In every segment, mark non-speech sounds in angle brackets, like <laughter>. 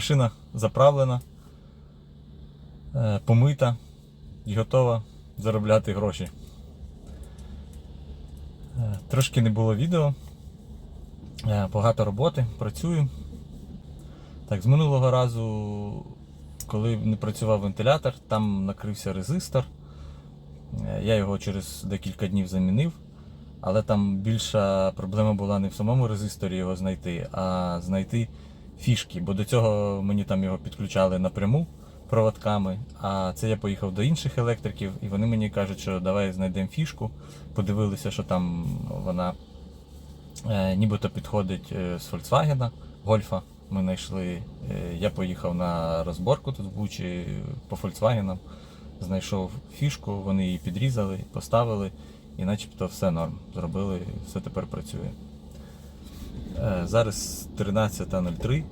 машина заправлена, е, помита і готова заробляти гроші. Е, Трошки не було відео. Е, Багато роботи, працюю. Так, з минулого разу, коли не працював вентилятор, там накрився резистор. Я його через декілька днів замінив. Але там більша проблема була не в самому резисторі його знайти, а знайти фішки. Бо до цього мені там його підключали напряму проводками. А це я поїхав до інших електриків, і вони мені кажуть, що давай знайдемо фішку. Подивилися, що там вона е, нібито підходить е, з Volkswagen, Гольфа. Ми знайшли. Е, я поїхав на розборку тут в Бучі по Volkswagen, знайшов фішку, вони її підрізали, поставили. І начебто все норм. Зробили, все тепер працює. Е, Зараз 13.03.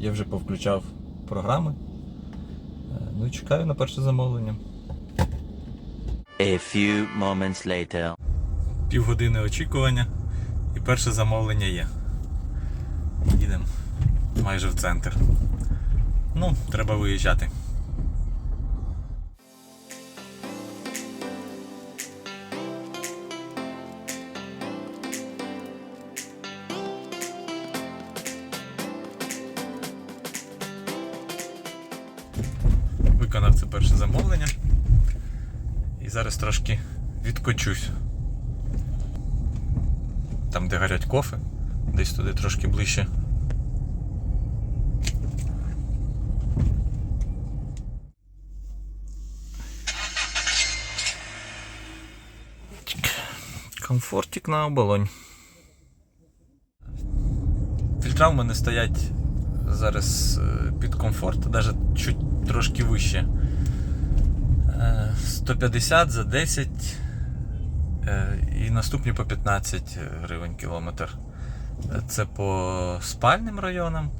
Я вже повключав програми. Е, Ну і чекаю на перше замовлення. A few moments later. Півгодини очікування і перше замовлення є. Їдемо майже в центр. Ну, треба виїжджати. Комфортик на оболонь. Фільтра в мене стоять зараз е, під комфорт, навіть чуть трошки вище. Е, 150 за 10 Е, І наступні по 15 гривень кілометр. Е, Це по спальним районам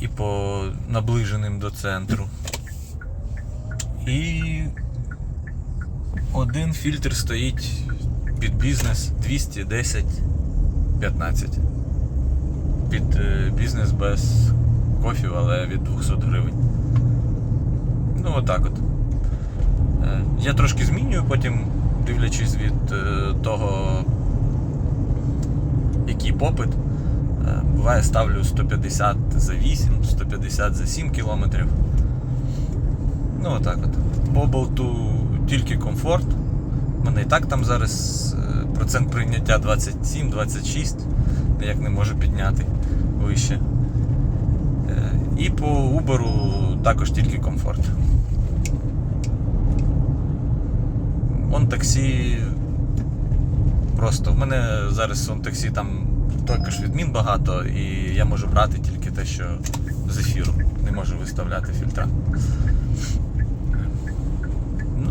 і по наближеним до центру. І один фільтр стоїть під бізнес 210 15. Під е, бізнес без кофів, але від 200 гривень. Ну, отак от. Е, Я трошки змінюю, потім дивлячись від е, того, який попит. Буває ставлю 150 за 8, 150 за 7 кілометрів. Ну отак от. По болту тільки комфорт. У мене і так там зараз е, процент прийняття 27-26, ніяк не можу підняти вище. Е, І по Uber також тільки комфорт. Он таксі. Просто в мене зараз он таксі там також відмін багато, і я можу брати тільки те, що з ефіру. Не можу виставляти фільтра.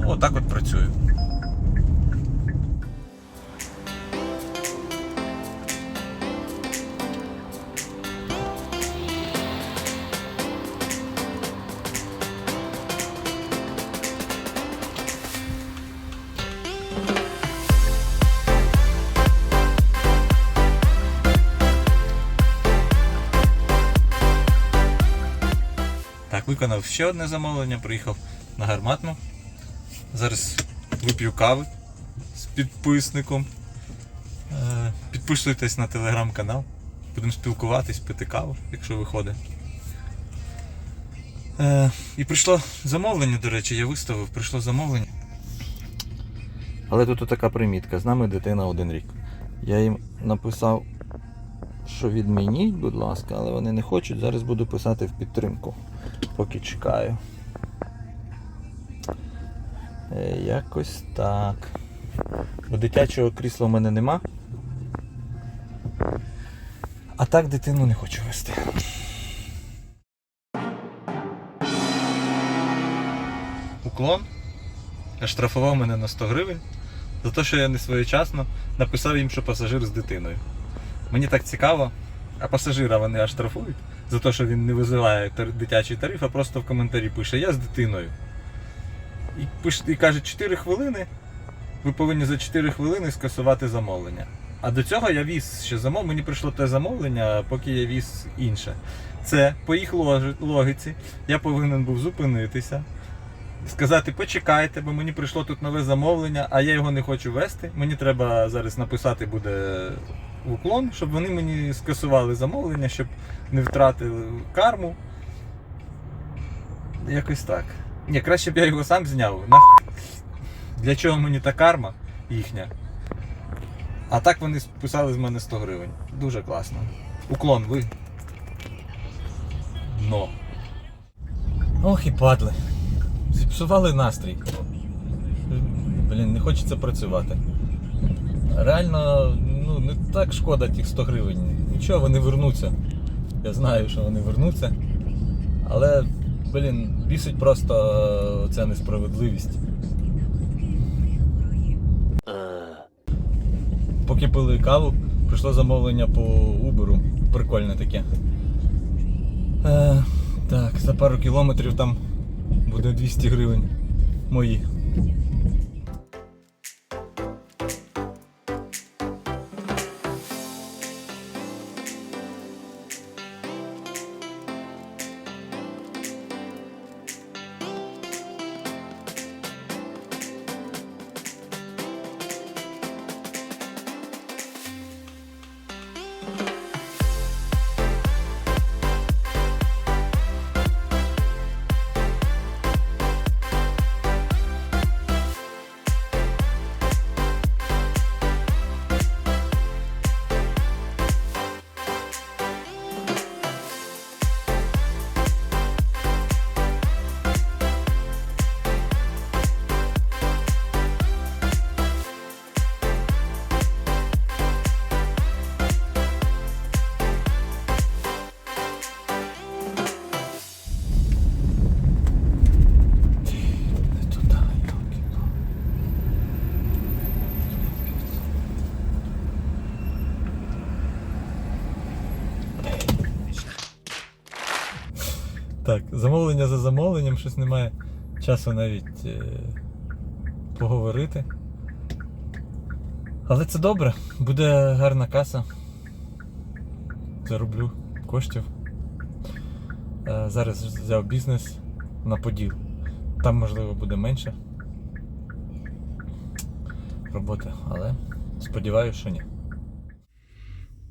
Отак от працюю. Виконав ще одне замовлення, приїхав на гарматну. Зараз вип'ю кави з підписником. Е, Підписуйтесь на телеграм-канал. Будемо спілкуватись, пити каву, якщо виходить. Е, І прийшло замовлення, до речі, я виставив, прийшло замовлення. Але тут така примітка, з нами дитина один рік. Я їм написав, що відмініть, будь ласка, але вони не хочуть. Зараз буду писати в підтримку поки чекаю. Е, Якось так. Бо дитячого крісла в мене нема. А так дитину не хочу вести. Уклон штрафував мене на 100 гривень за те, що я не своєчасно написав їм, що пасажир з дитиною. Мені так цікаво, а пасажира вони аж штрафують за те, що він не визиває дитячий тариф, а просто в коментарі пише Я з дитиною. І, пише, і каже 4 хвилини. Ви повинні за 4 хвилини скасувати замовлення. А до цього я віз ще замов, мені прийшло те замовлення, поки я віз інше. Це по їх логіці я повинен був зупинитися, сказати, почекайте, бо мені прийшло тут нове замовлення, а я його не хочу вести. Мені треба зараз написати буде уклон, щоб вони мені скасували замовлення, щоб не втратили карму. Якось так. Ні, краще б я його сам зняв. Нах... Для чого мені та карма їхня? А так вони списали з мене 100 гривень. Дуже класно. Уклон, ви. Но. Ох і падли. Зіпсували настрій. Блін, не хочеться працювати. Реально, ну не так шкода тих 100 гривень. Нічого, вони вернуться. Я знаю, що вони вернуться. Але, блін, бісить просто ця несправедливість. Поки пили каву, прийшло замовлення по Uber. Прикольне таке. Е, так, за пару кілометрів там буде 200 гривень. Мої. Так, замовлення за замовленням, щось немає часу навіть е, поговорити. Але це добре, буде гарна каса. Зароблю коштів. Е, зараз взяв бізнес на поділ. Там можливо буде менше роботи, але сподіваюся, що ні.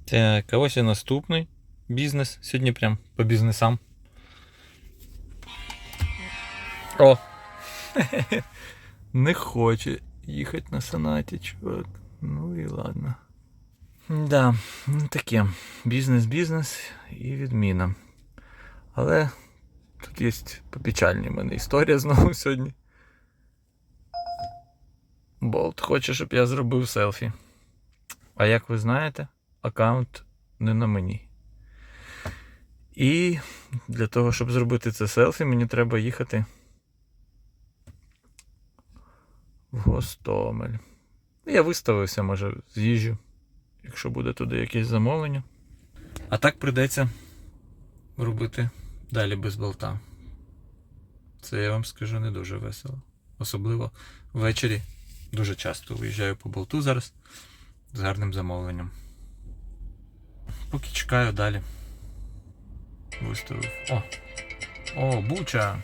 Так, а ось і наступний бізнес. Сьогодні прям по бізнесам. О! <laughs> Не хоче їхати на санаті, чувак. Ну і ладно. Да, ну таке. Бізнес-бізнес і відміна. Але тут є попечальні в мене історія знову сьогодні. Болт хоче, щоб я зробив селфі. А як ви знаєте, аккаунт не на мені. І для того, щоб зробити це селфі, мені треба їхати Гостомель. Я виставився, може, з'їжджу, якщо буде туди якесь замовлення. А так прийдеться робити далі без болта. Це я вам скажу не дуже весело. Особливо ввечері дуже часто виїжджаю по болту зараз з гарним замовленням. Поки чекаю далі. Виставив. О! О, буча!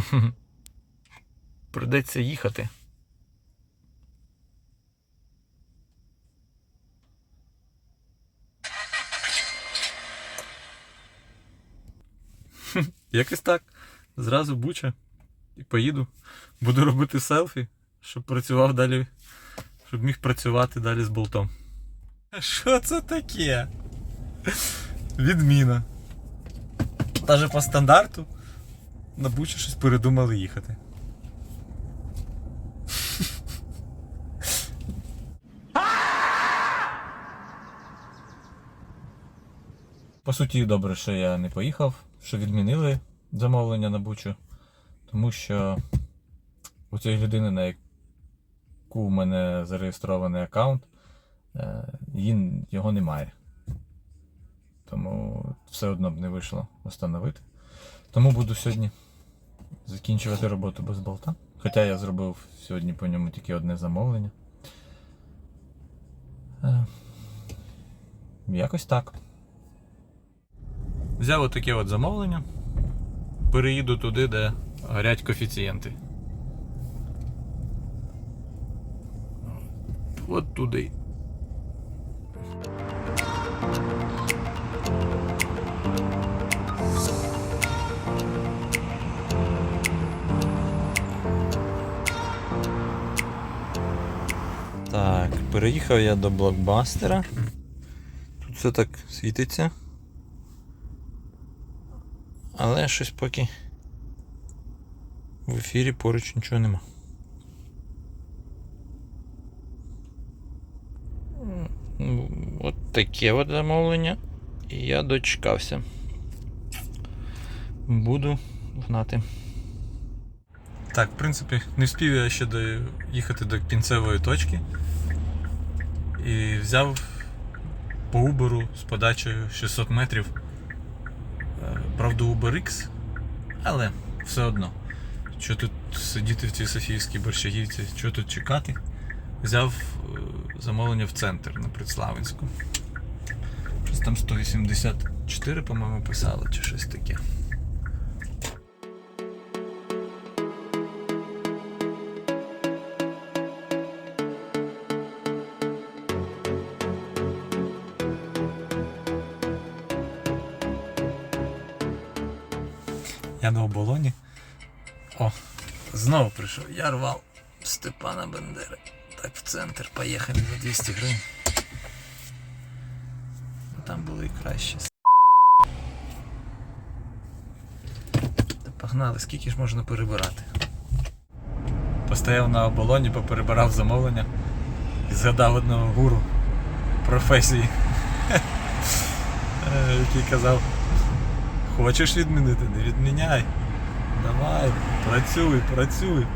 <laughs> Придеться їхати. <laughs> Якось так. Зразу буча. І поїду. Буду робити селфі, щоб працював далі. Щоб міг працювати далі з болтом. Що це таке? Відміна. Даже по стандарту на бучу щось передумали їхати. По суті, добре, що я не поїхав, що відмінили замовлення на бучу, тому що у цієї людини, на яку в мене зареєстрований аккаунт, е, його немає. Тому все одно б не вийшло встановити. Тому буду сьогодні закінчувати роботу без болта. Хоча я зробив сьогодні по ньому тільки одне замовлення. Е, Якось так. Взяв отаке от замовлення. Переїду туди, де горять коефіцієнти. От туди. Переїхав я до блокбастера. Тут все так світиться. Але щось поки в ефірі поруч нічого нема. От таке от замовлення. І я дочекався. Буду знати. Так, в принципі, не встиг я ще доїхати до кінцевої точки. І взяв по Uber з подачею 600 метрів. Е, Правда, Uber X, але все одно. Що тут сидіти в цій Софіївській борщагівці, що тут чекати? Взяв е, замовлення в центр на Предславинську. Щось там 184, по-моєму, писали, чи щось таке. О, знову прийшов. Я рвав Степана Бендери. Так в центр поїхали за 200 гривень. Ну, Там було і краще. Погнали, скільки ж можна перебирати. Постояв на оболоні, поперебирав замовлення і згадав одного гуру професії, <laughs> е, який казав. Хочеш відмінити? Не відміняй. Давай, працюй, працюй.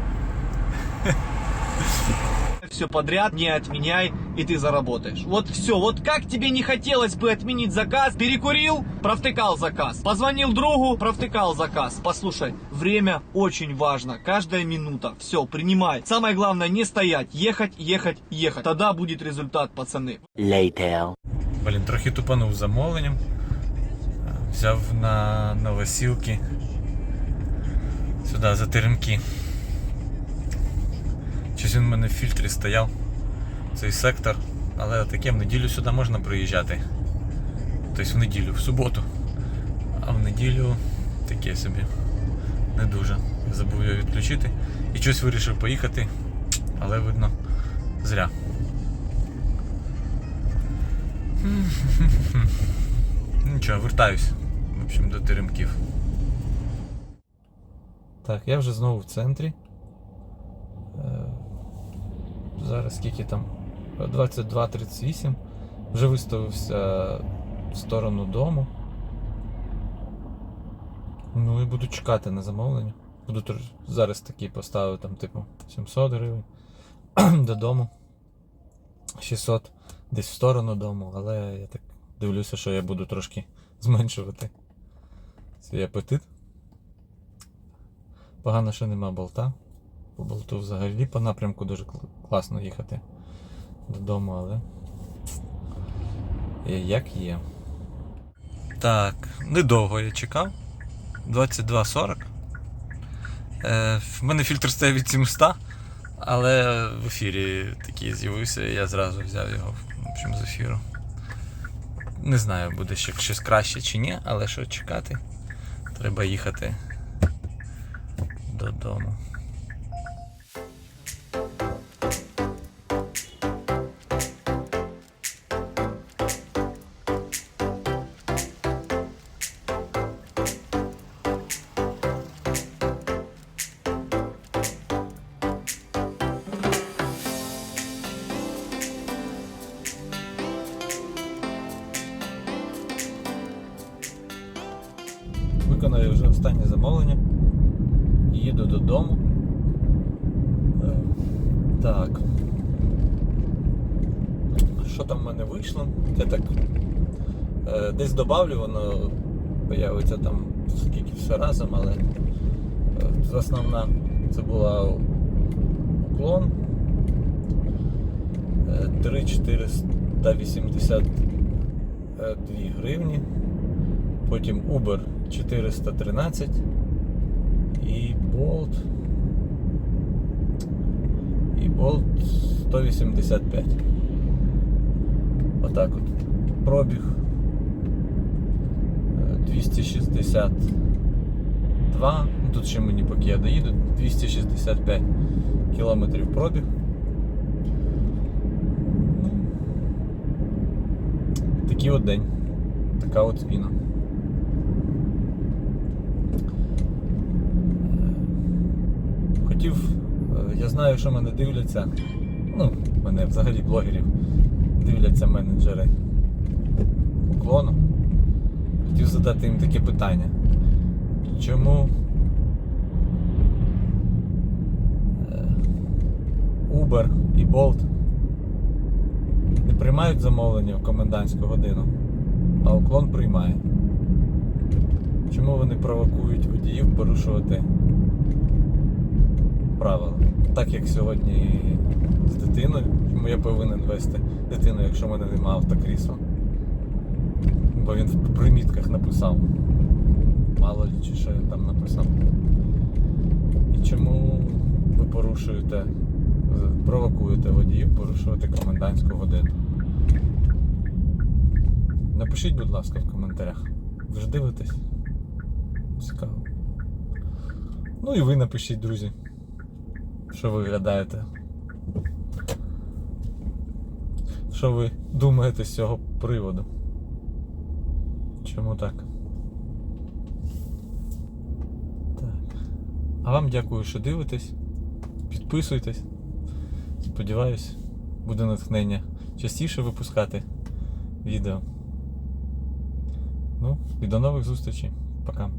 все подряд, не отменяй, и ты заработаешь. Вот все, вот как тебе не хотелось бы отменить заказ, перекурил, провтыкал заказ. Позвонил другу, провтыкал заказ. Послушай, время очень важно, каждая минута. Все, принимай. Самое главное не стоять, ехать, ехать, ехать. Тогда будет результат, пацаны. Later. Блін, трохи тупанув замовленням. Взяв на новосілки. Сюди за теремки. Щось він в мене в фільтрі стояв. Цей сектор. Але таке в неділю сюди можна приїжджати. Тобто в неділю, в суботу. А в неділю таке собі. Не дуже. Я забув його відключити. І щось вирішив поїхати. Але видно, зря. Нічого, вертаюсь. В общем, до теремків. Так, я вже знову в центрі. Е, Зараз скільки там? 22.38. Вже виставився в сторону дому. Ну і буду чекати на замовлення. Буду зараз такий поставив там, типу, 700 гривень <clears throat> додому. 600 десь в сторону дому, але я так дивлюся, що я буду трошки зменшувати свій апетит. Погано, що нема болта. По болту взагалі по напрямку дуже класно їхати додому, але як є. Так, недовго я чекав. 22.40. Е, в мене фільтр стояв від 700, але в ефірі такий з'явився, і я зразу взяв його в общем, з ефіру. Не знаю, буде ще щось краще чи ні, але що чекати. Треба їхати додому. Додому. Е, Так. Що там в мене вийшло? Я так е, десь добавлю, воно появиться там скільки все разом, але е, основна це була уклон. Е, 3482 гривні. Потім Uber 413 і Bolt. І Bolt 185. Отак от. Пробіг е, 262. Ну, Тут ще мені поки я доїду, 265 кілометрів пробіг. Ну, Такий от день. Така от зміна. Е, Хотів, е, я знаю, що мене дивляться. Ну, мене взагалі блогерів дивляться менеджери уклону. Хотів задати їм таке питання. Чому е, Uber і Bolt не приймають замовлення в комендантську годину, а уклон приймає? Чому вони провокують водіїв порушувати правила? Так як сьогодні з дитиною, чому я повинен вести дитину, якщо в мене немає автокрісла? Бо він в примітках написав. Мало ли чи що він там написав. І чому ви порушуєте, провокуєте водіїв порушувати комендантську годину? Напишіть, будь ласка, в коментарях. Ви ж дивитесь? Цікаво. Ну і ви напишіть, друзі, що ви гадаєте. Що ви думаєте з цього приводу? Чому так? Так. А вам дякую, що дивитесь. Підписуйтесь. Сподіваюсь, буде натхнення частіше випускати відео. Ну, і до нових зустрічей. Пока.